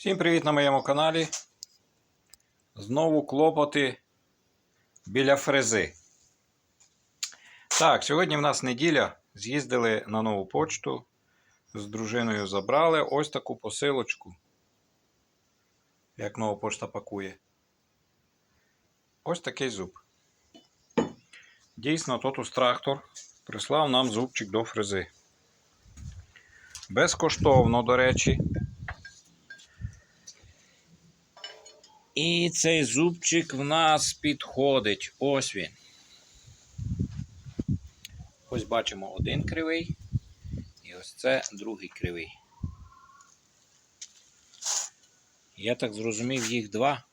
Всім привіт на моєму каналі. Знову клопоти біля фрези. Так, сьогодні в нас неділя. З'їздили на нову почту. З дружиною забрали ось таку посилочку. Як нова почта пакує. Ось такий зуб. Дійсно, Тотус трактор прислав нам зубчик до фрези. Безкоштовно, до речі. І цей зубчик в нас підходить. Ось він. Ось бачимо один кривий. І ось це другий кривий. Я так зрозумів, їх два.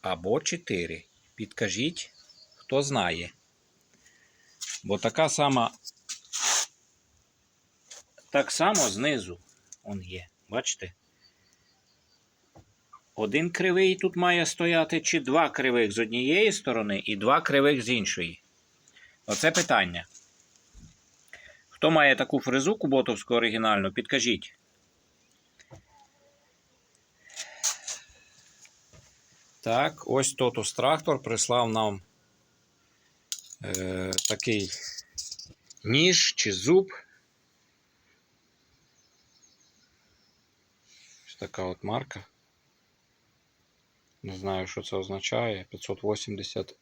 Або чотири. Підкажіть, хто знає. Бо така сама. Так само знизу он є. Бачите? Один кривий тут має стояти, чи два кривих з однієї сторони і два кривих з іншої. Оце питання. Хто має таку фрезу куботовську оригінальну, підкажіть. Так, ось Тотус трактор прислав нам е, такий ніж чи зуб. Ось така от марка. Не знаю, що це означає. 580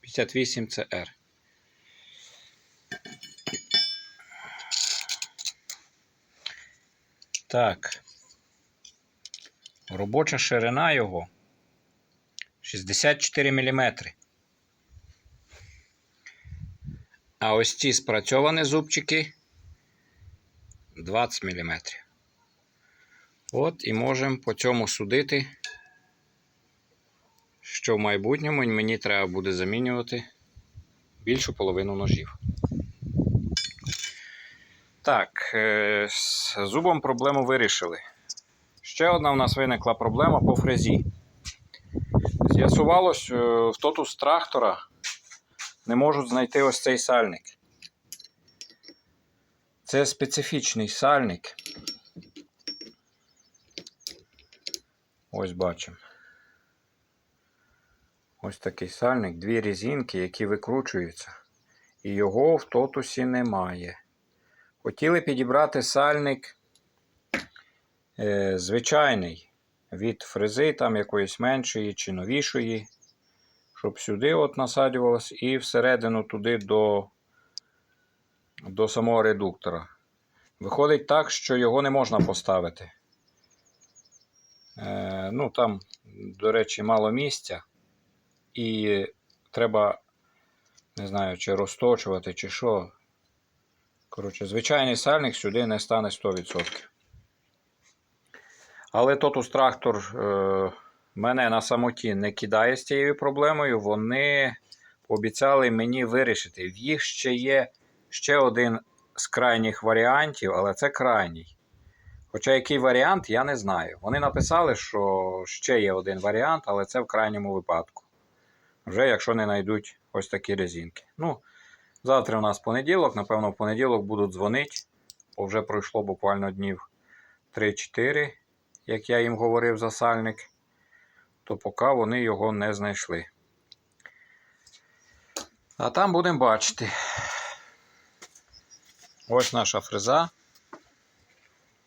58 CR. Так. Робоча ширина його 64 мм. А ось ці спрацьовані зубчики 20 мм. От і можемо по цьому судити що в майбутньому мені треба буде замінювати більшу половину ножів. Так, е, з зубом проблему вирішили. Ще одна в нас виникла проблема по фрезі. З'ясувалось, е, в тотус трактора не можуть знайти ось цей сальник. Це специфічний сальник. Ось бачимо. Ось такий сальник, дві різинки, які викручуються. І його в тотусі немає. Хотіли підібрати сальник е, звичайний від фрези, там якоїсь меншої чи новішої, щоб сюди от насаджувалось і всередину туди до, до самого редуктора. Виходить так, що його не можна поставити. Е, ну, Там, до речі, мало місця. І треба, не знаю, чи розточувати, чи що. Коротше, звичайний сальник сюди не стане 100%. Але Тотус трактор е, мене на самоті не кидає з цією проблемою. Вони пообіцяли мені вирішити. В їх ще є ще один з крайніх варіантів, але це крайній. Хоча який варіант, я не знаю. Вони написали, що ще є один варіант, але це в крайньому випадку. Вже якщо не знайдуть ось такі резинки. Ну, завтра у нас понеділок, напевно, в понеділок будуть дзвонити. Бо вже пройшло буквально днів 3-4, як я їм говорив за сальник, то поки вони його не знайшли. А там будемо бачити. Ось наша фреза.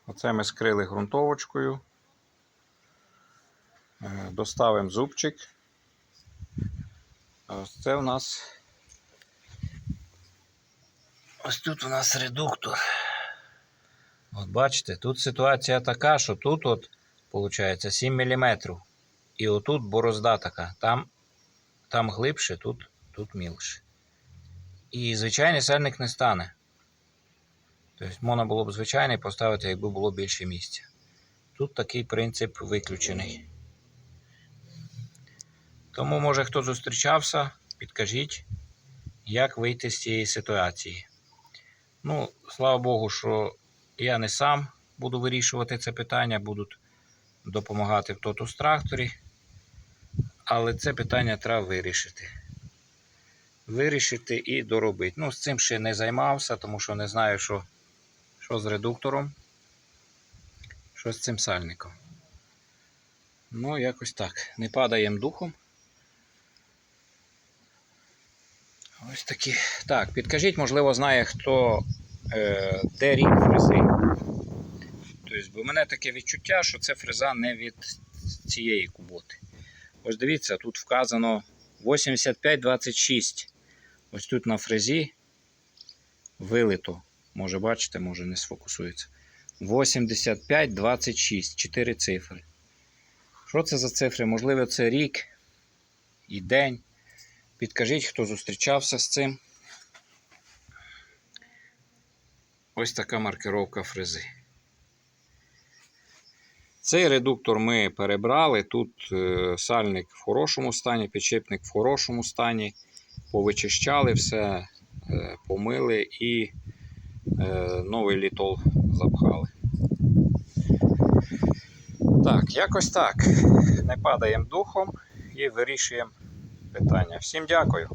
Оце ми скрили ґрунтовочкою. Е, Доставимо зубчик. Ось це у нас. Ось тут у нас редуктор. От бачите, тут ситуація така, що тут от, виходить, 7 мм. І отут борозда така. Там там глибше, тут, тут мілше. І звичайний сальник не стане. Тобто можна було б звичайний поставити, якби було більше місця. Тут такий принцип виключений. Тому, може, хто зустрічався, підкажіть, як вийти з цієї ситуації. Ну, слава Богу, що я не сам буду вирішувати це питання, будуть допомагати в тотус тракторі. Але це питання треба вирішити. Вирішити і доробити. Ну, з цим ще не займався, тому що не знаю, що, що з редуктором. Що з цим сальником? Ну, якось так. Не падаємо духом. Ось такі. Так, підкажіть, можливо, знає хто е, де рік фрези. Тобто, бо в мене таке відчуття, що це фреза не від цієї куботи. Ось дивіться, тут вказано 85-26. Ось тут на фрезі вилито. Може бачите, може не сфокусується. 85-26. 4 цифри. Що це за цифри? Можливо, це рік і день. Підкажіть, хто зустрічався з цим. Ось така маркировка фрези. Цей редуктор ми перебрали. Тут е, сальник в хорошому стані, підшипник в хорошому стані. Повичищали все, е, помили і е, новий літол запхали. Так, якось так. Не падаємо духом і вирішуємо питання. Всім дякую.